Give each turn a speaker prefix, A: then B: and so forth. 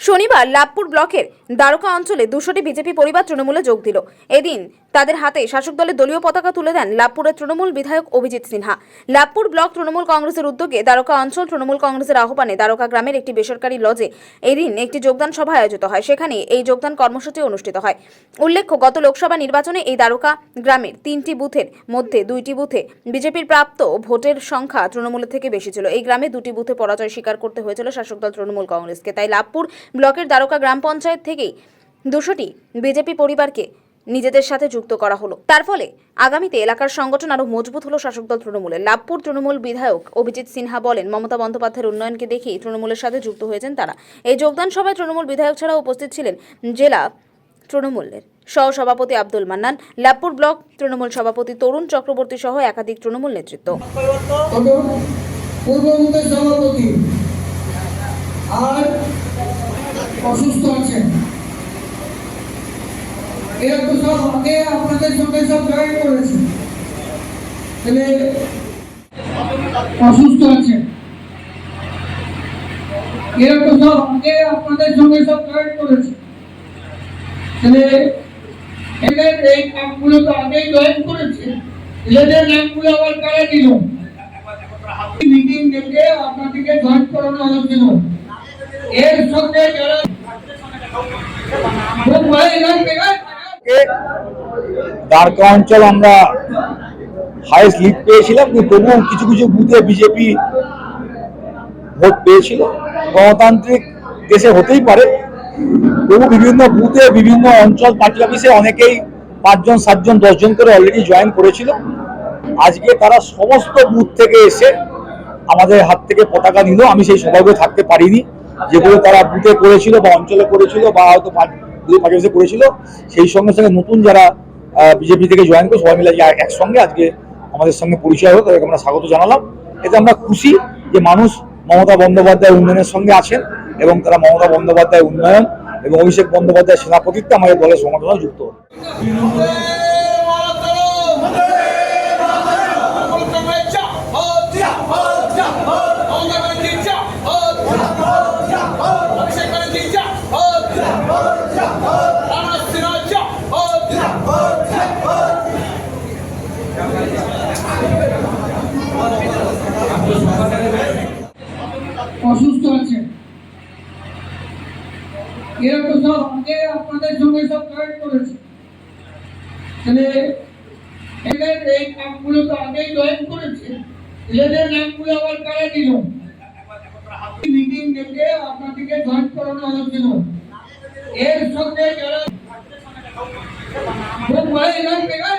A: শনিবার লাভপুর ব্লকের দ্বারকা অঞ্চলে দুশোটি বিজেপি পরিবার তৃণমূলে যোগ দিল। এদিন তাদের হাতে শাসক দলের দলীয় পতাকা তুলে দেন লাভপুরের তৃণমূল বিধায়ক অভিজিৎ সিনহা। লাভপুর ব্লক তৃণমূল কংগ্রেসের উদ্যোগে দ্বারকা অঞ্চল তৃণমূল কংগ্রেসের আহ্বানে দ্বারকা গ্রামের একটি বেসরকারি লজে এদিন একটি যোগদান সভা আয়োজিত হয়। সেখানে এই যোগদান কর্মসূচি অনুষ্ঠিত হয়। উল্লেখ্য, গত লোকসভা নির্বাচনে এই দ্বারকা গ্রামের তিনটি বুথের মধ্যে দুইটি বুথে বিজেপির প্রাপ্ত ভোটের সংখ্যা তৃণমূলের থেকে বেশি ছিল। এই গ্রামে দুটি বুথে পরাজয় স্বীকার করতে হয়েছিল শাসক দল তৃণমূল কংগ্রেসকে। তাই লাভপুর ব্লকের দ্বারকা গ্রাম পঞ্চায়েত থেকেই দুশোটি বিজেপি পরিবারকে নিজেদের সাথে যুক্ত করা হলো। তার ফলে আগামীতে এলাকার সংগঠন আরও মজবুত হলো শাসক দল তৃণমূলের। লাভপুর তৃণমূল বিধায়ক অভিজিৎ সিনহা বলেন, মমতা বন্দ্যোপাধ্যায়ের উন্নয়নকে দেখেই তৃণমূলের সাথে যুক্ত হয়েছেন তারা। এই যোগদান সভায় তৃণমূল বিধায়ক ছাড়াও উপস্থিত ছিলেন জেলা তৃণমূলের সহ সভাপতি আব্দুল মান্নান, লাভপুর ব্লক তৃণমূল সভাপতি তরুণ চক্রবর্তী সহ একাধিক তৃণমূল নেতৃত্ব।
B: অসুস্থ আছেন। এরা তো সব আগে আপনাদের সঙ্গে সব জয়েন করেছে। তাহলে অসুস্থ আছেন এরা তো সব আগে আপনাদের সঙ্গে সব জয়েন করেছে। তাহলে এদের এই নামগুলো তো আগেই জয়েন করেছে। এদের নামগুলো আবার কারা দিল? মিটিং ডেকে আপনাদেরকে জয়েন করানো হয়েছিল। এর সঙ্গে যারা বেগার
C: দ্বারকা অঞ্চল আমরা হাইস্ট লিড পেয়েছিলাম, কিন্তু তবুও কিছু কিছু বুথে বিজেপি ভোট পেয়েছিল। গণতান্ত্রিক দেশে হতেই পারে। তবু বিভিন্ন বুথে, বিভিন্ন অঞ্চল পার্টি অফিসে অনেকেই পাঁচজন, সাতজন, দশজন করে অলরেডি জয়েন করেছিল। আজকে তারা সমস্ত বুথ থেকে এসে আমাদের হাত থেকে পতাকা নিল। আমি সেই সৌভাগ্য থাকতে পারিনি। যেগুলো তারা বুথে করেছিল বা অঞ্চলে করেছিল বা হয়তো করেছিল সেই সঙ্গে সঙ্গে নতুন যারা বিজেপি থেকে জয়েন করে সবাই মিলে একসঙ্গে আজকে আমাদের সঙ্গে পরিচয় হলো, তাদেরকে আমরা স্বাগত জানালাম। এতে আমরা খুশি যে মানুষ মমতা বন্দ্যোপাধ্যায় উন্নয়নের সঙ্গে আছেন এবং তারা মমতা বন্দ্যোপাধ্যায় উন্নয়ন এবং অভিষেক বন্দ্যোপাধ্যায় সেনাপতিত্বে আমাদের দলের সংগঠনে যুক্ত
B: এরা সব আগে আপনাদের সঙ্গে সব জয়েন করেছে। তাহলে তো আগেই জয়েন করেছে। এদের নামগুলো আবার কারা দিল? মিটিং ডেকে আপনাদেরকে জয়েন করানো হয়েছিল। এর সঙ্গে যারা ভালো এরা